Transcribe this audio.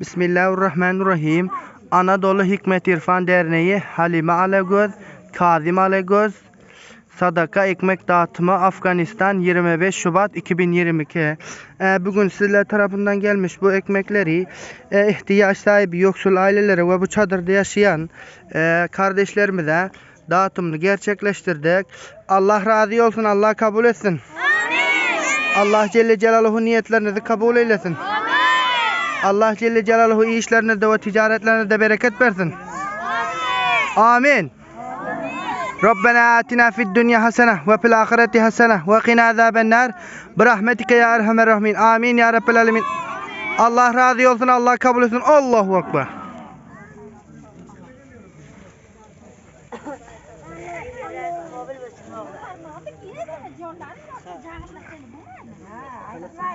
Bismillahirrahmanirrahim. Anadolu Hikmet İrfan Derneği Halime Alegöz, Kazım Alegöz, Sadaka Ekmek Dağıtımı Afganistan 25 Şubat 2022. Ee, bugün sizler tarafından gelmiş bu ekmekleri e, ihtiyaç sahibi yoksul ailelere ve bu çadırda yaşayan e, kardeşlerimize dağıtımını gerçekleştirdik. Allah razı olsun, Allah kabul etsin. Allah Celle Celaluhu niyetlerinizi kabul eylesin. Allah Celle Celaluhu iyi işlerine de ve ticaretlerine de bereket versin. Amin. Rabbena atina fid dunya hasene ve fil ahireti hasene ve qina azaben nar. Rahmetike ya erhamer rahimin. Amin ya rabbel alemin. Allah razı olsun, Allah kabul etsin. Allahu ekber. Ha,